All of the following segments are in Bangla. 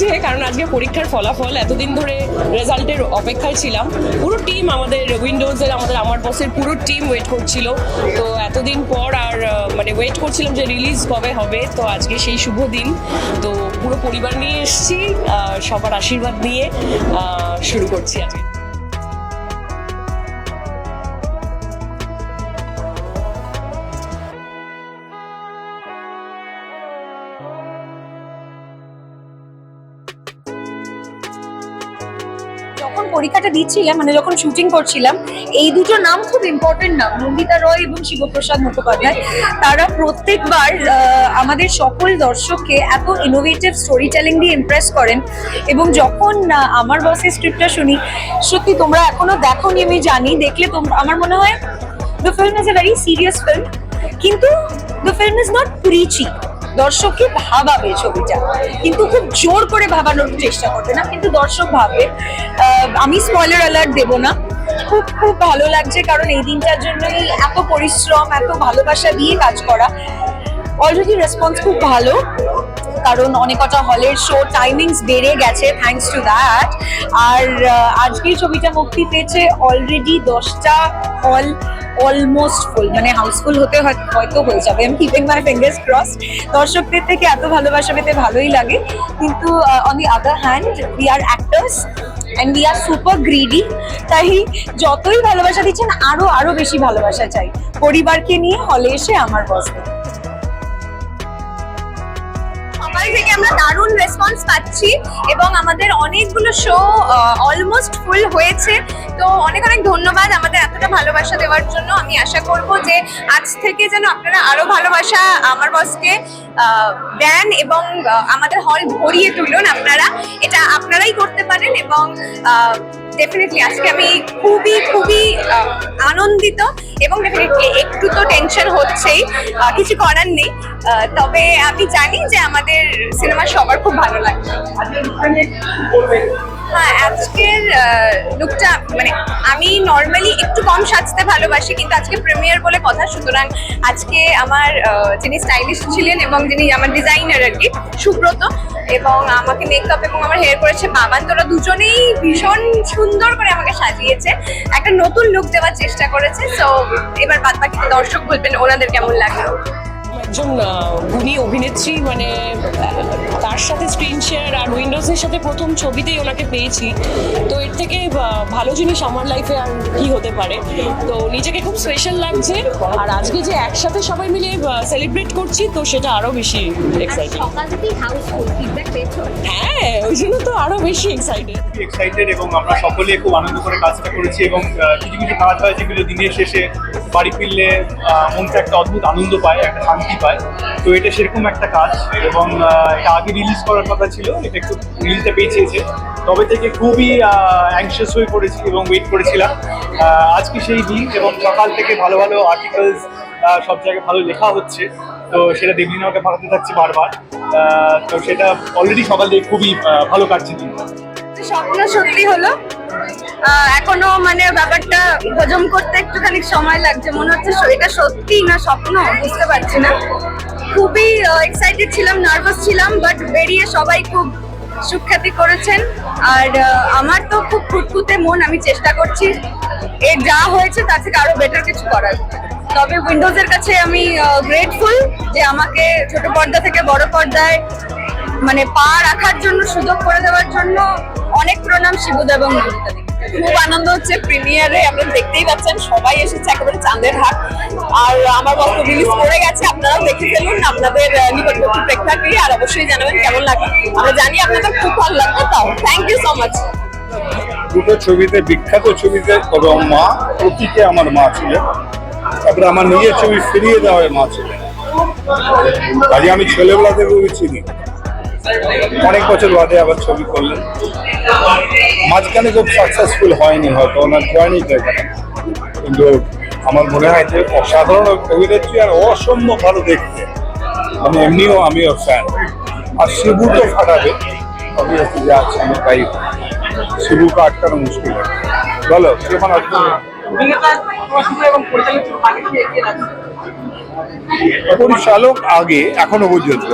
লাগছে কারণ আজকে পরীক্ষার ফলাফল, এতদিন ধরে রেজাল্টের অপেক্ষায় ছিলাম। পুরো টিম আমাদের উইন্ডোজের আমাদের আমার বসের পুরো টিম ওয়েট করছিল। তো এতদিন পর আর মানে ওয়েট করছিলাম যে রিলিজ কবে হবে, তো আজকে সেই শুভ দিন। তো পুরো পরিবার নিয়ে এসছি সবার আশীর্বাদ নিয়ে শুরু করছি আজকে। পরীক্ষাটা দিচ্ছিলাম মানে যখন শুটিং করছিলাম, এই দুটো নাম খুব ইম্পর্টেন্ট নাম, নন্দিতা রয় এবং শিবপ্রসাদ মুখোপাধ্যায়। তারা প্রত্যেকবার আমাদের সকল দর্শককে এত ইনোভেটিভ স্টোরি টেলিং দিয়ে ইমপ্রেস করেন এবং যখন আমার বসের স্ক্রিপ্টটা শুনি, সত্যি তোমরা এখনও দেখোনি, আমি জানি, দেখলে তোমরা আমার মনে হয় the film is a very serious film কিন্তু the film is not preachy দর্শককে ভাবাবে ছবিটা। কিন্তু খুব জোর করে ভাবানোর চেষ্টা করবে না, কিন্তু দর্শক ভাববে আমি স্পয়লার অ্যালার্ট দেবো না। খুব খুব ভালো লাগছে কারণ এই দিনটার জন্য এত পরিশ্রম, এত ভালোবাসা দিয়ে কাজ করা। অলরেডি রেসপন্স খুব ভালো। কারণ অনেক কটা হলের শো টাইমিংস বেড়ে গেছে থ্যাংকস টু দ্যাট আর আহ, আজকেই ছবিটা মুক্তি পেয়েছে অলরেডি দশটা হল অলমোস্ট ফুল মানে হাউসফুল হতে হয়- হয়তো হয়ে যাবে। আমি কিপিং মাই ফিঙ্গার্স ক্রস দর্শকদের থেকে এত ভালোবাসা পেতে ভালোই লাগে। কিন্তু on the other hand we are actors and we are super greedy তাই যতই ভালোবাসা দিচ্ছেন আরও আরও বেশি ভালোবাসা চাই। পরিবারকে নিয়ে হলে এসে আমার বসবে থেকে আমরা দারুণ রেসপন্স পাচ্ছি এবং আমাদের অনেকগুলো শো অলমোস্ট ফুল হয়েছে। তো অনেক অনেক ধন্যবাদ আমাদের এতটা ভালোবাসা দেওয়ার জন্য। আমি আশা করব যে আজ থেকে যেন আপনারা আরও ভালোবাসা আমার বসকে দেন এবং আমাদের হল ভরিয়ে তুলুন আপনারা। এটা আপনারাই করতে পারেন এবং ডেফিনেটলি আজকে আমি খুবই খুবই আনন্দিত এবং ডেফিনেটলি একটু তো টেনশন হচ্ছেই। কিছু করার নেই। তবে আমি জানি যে আমাদের সিনেমা সবার খুব ভালো লাগবে হ্যাঁ আজকের লুকটা মানে আমি নর্মালি একটু কম সাজতে ভালোবাসি, কিন্তু আজকে প্রিমিয়ার বলে কথা, সুতরাং আজকে আমার যিনি স্টাইলিস্ট ছিলেন এবং যিনি আমার ডিজাইনার আর কি, সুব্রত এবং আমাকে মেকআপ এবং আমার হেয়ার করেছে বাবান। তোরা দুজনেই ভীষণ সুন্দর করে আমাকে সাজিয়েছে। একটা নতুন লুক দেওয়ার চেষ্টা করেছে। তো এবার বাদ বাকি দর্শক বলবেন, ওনাদের কেমন লাগল? একজন গুণী অভিনেত্রী মানে তার সাথে স্ক্রিন শেয়ার আর উইন্ডোজের সাথে প্রথম ছবিতেই ওনাকে পেয়েছি। তো এর থেকে ভালো জিনিস আমার লাইফে আর কি হতে পারে। তো নিজেকে খুব স্পেশাল লাগছে। আর আজকে যে একসাথে সবাই মিলে সেলিব্রেট করছি তো সেটা আরও বেশি এক্সাইটিং হ্যাঁ ওই জন্য তো আরও বেশি এক্সাইটেড এক্সাইটেড এবং আমরা সকলে খুব আনন্দ করে কাজটা করেছি এবং কিছু কিছু কাজ হয় যেগুলো দিনের শেষে বাড়ি ফিরলে মনটা একটা অদ্ভুত আনন্দ পায়, একটা শান্তি পায়। তো এটা সেরকম একটা কাজ এবং এটা আগে রিলিজ করার কথা ছিল, এটা একটু রিলিজটা পেয়েছে। তবে থেকে খুবই অ্যাংশিয়াস হয়ে পড়েছি এবং ওয়েট করেছিলাম। আজকে সেই দিন এবং সকাল থেকে ভালো ভালো আর্টিকেলস সব জায়গায় ভালো লেখা হচ্ছে। তো সেটা দেবলিনা আমাকে পাঠাতে থাকছে বারবার। তো সেটা অলরেডি সকাল থেকে খুবই ভালো কাটছে দিনটা। স্বপ্ন সত্যি হলো? এখনও মানে ব্যাপারটা হজম করতে একটুখানি সময় লাগছে। মনে হচ্ছে এটা সত্যি না স্বপ্ন, বুঝতে পারছি না। খুবই এক্সাইটেড ছিলাম নার্ভাস ছিলাম বাট বেরিয়ে সবাই খুব সুখ্যাতি করেছেন। আর আমার তো খুব খুঁতখুঁতে মন, আমি চেষ্টা করছি। এর যা হয়েছে, তার থেকে আরও বেটার কিছু করার। তবে উইন্ডোজের কাছে আমি গ্রেটফুল যে আমাকে ছোট পর্দা থেকে বড় পর্দায় মানে পা রাখার জন্য, সুযোগ করে দেওয়ার জন্য অনেক প্রণাম শিবুদা এবং নন্দিতা খুব আনন্দ হচ্ছে প্রিমিয়ারে আপনারা দেখতেই পাচ্ছেন, সবাই এসেছে একেবারে চাঁদের হাট। আর আমার বস্ত্র রিলিজ করে গেছে, আপনারাও দেখে ফেলুন আপনাদের নিকটবর্তী প্রেক্ষাগৃহে, আর অবশ্যই জানাবেন কেমন লাগে আমরা জানি আপনাদের খুব ভালো লাগবে তাও। থ্যাংক ইউ সো মাচ দুটো ছবিতে, বিখ্যাত ছবিতে এবং মা প্রতীকে আমার মা ছিলেন তারপরে আমার নিজের ছবি ফিরিয়ে দেওয়া মা ছিলেন কাজে আমি ছেলেবেলা থেকে চিনি। অনেক বছর বাদে আবার ছবি করলেন। মাঝখানে খুব সাকসেসফুল হয়নি হয়তো, ওনার জার্নিটা এখানে। কিন্তু আমার মনে হয় যে অসাধারণ অভিনেত্রী আর অসম্ভব ভালো দেখতে। আমি এমনিও আমিও ফ্যান আর শিবু তো ফাটাবে অবভিয়াসলি যা আছে আমি তাই। শিবুকে আটকানো মুশকিল। বলো কেমন আছো পরিচালক আগে এখনও পর্যন্ত।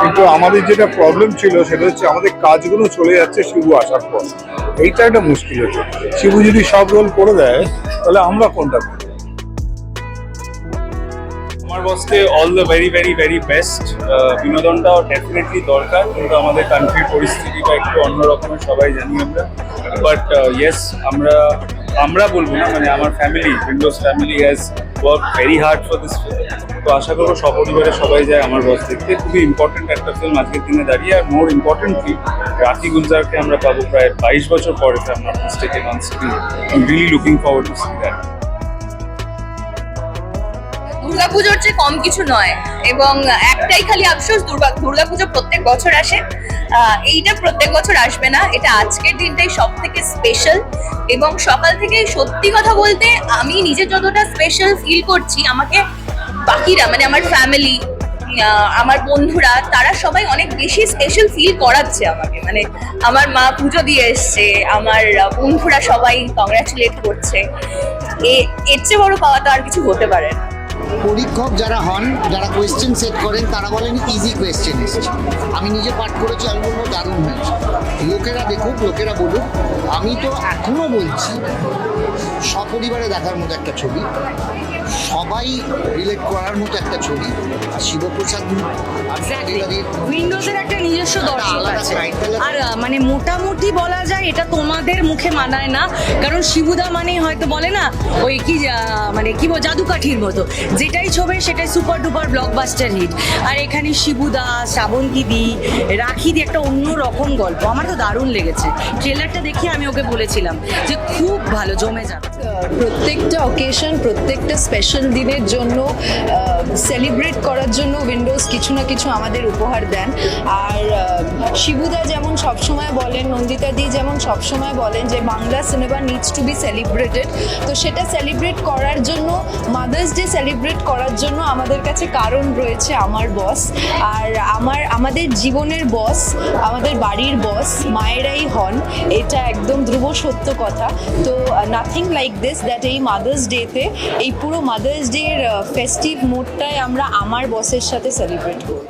কিন্তু আমাদের যেটা প্রবলেম ছিল সেটা হচ্ছে আমাদের কাজগুলো চলে যাচ্ছে শিবু আসার পর। এইটা একটা মুশকিল হচ্ছে শিবু যদি সব রোল করে দেয় তাহলে আমরা কোনটা করব? আমার বসকে all the very very very best বিনোদনটাও definitely দরকার। কিন্তু আমাদের কান্ট্রির পরিস্থিতিটা একটু অন্যরকমের সবাই জানি আমরা। বাট ইয়েস আমরা আমরা বলব না মানে আমার family windows family has work very hard for this তো আশা করব সপরিবারে সবাই যায় আমার বস দেখতে। খুবই ইম্পর্টেন্ট একটা ফিল্ম আজকের দিনে দাঁড়িয়ে। আর মোর ইম্পর্টেন্টলি রাখি গুলজারকে আমরা পাবো প্রায় বাইশ বছর পরে আমরা mistaken on screen really looking forward to see that দুর্গাপুজোর চেয়ে কম কিছু নয়। এবং একটাই খালি আফসোস, দুর্গা দুর্গাপুজো প্রত্যেক বছর আসে। এইটা প্রত্যেক বছর আসবে না। এটা আজকের দিনটাই সব থেকে স্পেশাল এবং সকাল থেকে সত্যি কথা বলতে আমি নিজে যতটা স্পেশাল ফিল করছি, আমাকে বাকিরা মানে আমার ফ্যামিলি আমার বন্ধুরা, তারা সবাই অনেক বেশি স্পেশাল ফিল করাচ্ছে আমাকে। মানে আমার মা পুজো দিয়ে এসছে, আমার বন্ধুরা সবাই কংগ্রাচুলেট করছে। এর চেয়ে বড় পাওয়া তো আর কিছু হতে পারে না। পরীক্ষক যারা হন, যারা কোয়েশ্চেন সেট করেন, তারা বলেন ইজি কোয়েশ্চেন এসেছে। আমি নিজে পাঠ করেছি, আমি বলব দারুণ হয়েছে। লোকেরা দেখুক, লোকেরা বলুক, আমি তো এখনও বলছি, সপরিবারে দেখার মতো একটা ছবি। সবাই রিলেট করার মতো একটা ছবি। আর শিবপ্রসাদ উইন্ডোজের একটা নিজস্ব দর্শক আছে। আর মানে মোটামুটি বলা যায় এটা তোমাদের মুখে মানায় না। কারণ শিবুদা মানে হয়তো বলে না ওই কি মানে কি বল জাদুকাঠির মতো। যেটাই ছবে সেটাই সুপার ডুপার ব্লকবাস্টার হিট আর এখানে শিবুদা শ্রাবন্তী দি রাখি দি একটা অন্য রকম গল্প। আমার তো দারুণ লেগেছে। ট্রেলারটা দেখে আমি ওকে বলেছিলাম যে খুব ভালো জমে যাবে। প্রত্যেকটা অকেশন প্রত্যেকটা স্পেশাল দিনের জন্য সেলিব্রেট করার জন্য উইন্ডোজ কিছু না কিছু আমাদের উপহার দেন। আর শিবুদা যেমন সবসময় বলেন, নন্দিতা দি যেমন সবসময় বলেন যে Bangla cinema needs to be celebrated তো সেটা সেলিব্রেট করার জন্য মাদার্স ডে সেলিব্রেট করার জন্য আমাদের কাছে কারণ রয়েছে আমার বস আর আমার, আমাদের জীবনের বস আমাদের বাড়ির বস মায়েরাই হন, এটা একদম ধ্রুব সত্য কথা। তো নাথিং লাইক দিস দ্যাট এই মাদার্স ডেতে এই পুরো মাদার্স এর ফেস্টিভ মুডটাই আমরা আমার বসের সাথে সেলিব্রেট করব।